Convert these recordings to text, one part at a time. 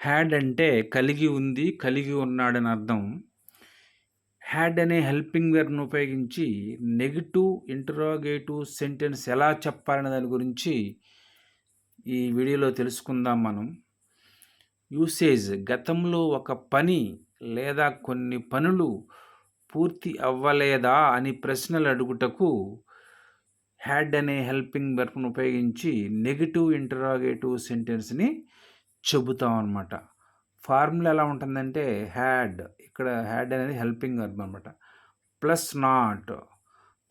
Had అంటే కలిగి ఉంది కలిగి ఉన్నాడని అర్థం. హ్యాడ్ అనే హెల్పింగ్ వెర్బ్ను ఉపయోగించి నెగిటివ్ ఇంటరాగేటివ్ సెంటెన్స్ ఎలా చెప్పాలనే దాని గురించి ఈ వీడియోలో తెలుసుకుందాం మనం. యూసేజ్ గతంలో ఒక పని లేదా కొన్ని పనులు పూర్తి అవ్వలేదా అని ప్రశ్నలు అడుగుటకు హ్యాడ్ అనే హెల్పింగ్ వెర్బ్ను ఉపయోగించి నెగిటివ్ ఇంటరాగేటివ్ సెంటెన్స్ని చెబుతాం అనమాట ఫార్ములా ఎలా ఉంటుందంటే హ్యాడ్ ఇక్కడ హ్యాడ్ అనేది హెల్పింగ్ వర్బ్ అనమాట plus not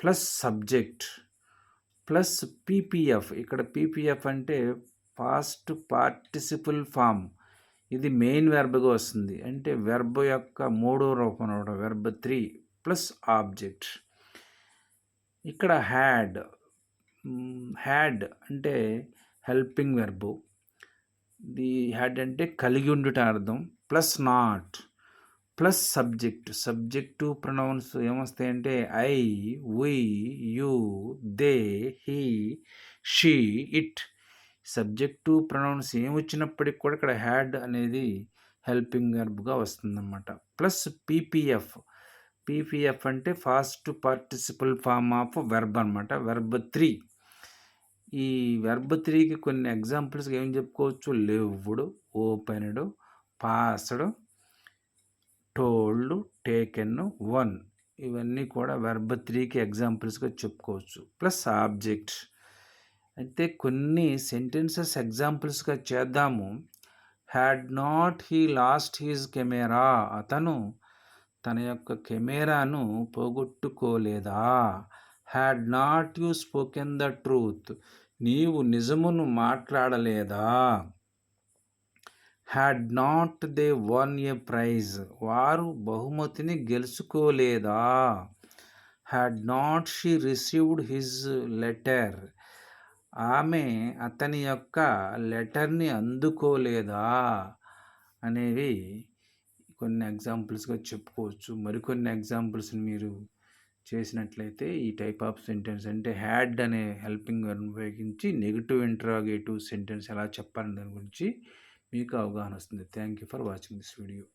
plus subject plus PPF. ఇక్కడ పీపీఎఫ్ అంటే పాస్ట్ పార్టిసిపుల్ ఫామ్. ఇది మెయిన్ వెర్బ్గా వస్తుంది. అంటే వెర్బ్ యొక్క మూడో రూపం అనమాట. Verb three plus object. ఇక్కడ హ్యాడ్ హ్యాడ్ అంటే హెల్పింగ్ వెర్బు. ది హ్యాడ్ అంటే కలిగి ఉండుట అర్థం. Plus not. Plus subject. Subject pronouns ఏమొస్తాయంటే I we you they he she it. Subject pronouns ఏమొచ్చినప్పటికి కూడా ఇక్కడ హ్యాడ్ అనేది హెల్పింగ్ వెర్బ్గా వస్తుందన్నమాట. Plus PPF. పీపీఎఫ్ అంటే past participle form of verb అనమాట వెర్బ్ త్రీ. ఈ వెర్బ్ త్రీకి కొన్ని ఎగ్జాంపుల్స్ ఏం చెప్పుకోవచ్చు? Lived opened passed told taken won. ఇవన్నీ కూడా వెర్బ్ త్రీకి ఎగ్జాంపుల్స్గా చెప్పుకోవచ్చు. Plus object. అయితే కొన్ని సెంటెన్సెస్ ఎగ్జాంపుల్స్గా చేద్దాము. Had not he lost his camera? అతను తన యొక్క కెమెరాను పోగొట్టుకోలేదా? Had not you spoken the truth నీవు నిజమును మాట్లాడలేదా? Had not they won a prize వారు బహుమతిని గెలుచుకోలేదా? Had not she received his letter ఆమె అతని యొక్క లెటర్ని అందుకోలేదా? అనేవి కొన్ని ఎగ్జాంపుల్స్గా చెప్పుకోవచ్చు. మరికొన్ని ఎగ్జాంపుల్స్ని మీరు చేసినట్లయితే ఈ టైప్ ఆఫ్ సెంటెన్స్ అంటే హ్యాడ్ అనే హెల్పింగ్ ఉపయోగించి నెగిటివ్ ఇంట్రాగేటివ్ సెంటెన్స్ ఎలా చెప్పాలని దాని గురించి మీకు అవగాహన వస్తుంది. Thank you for watching this video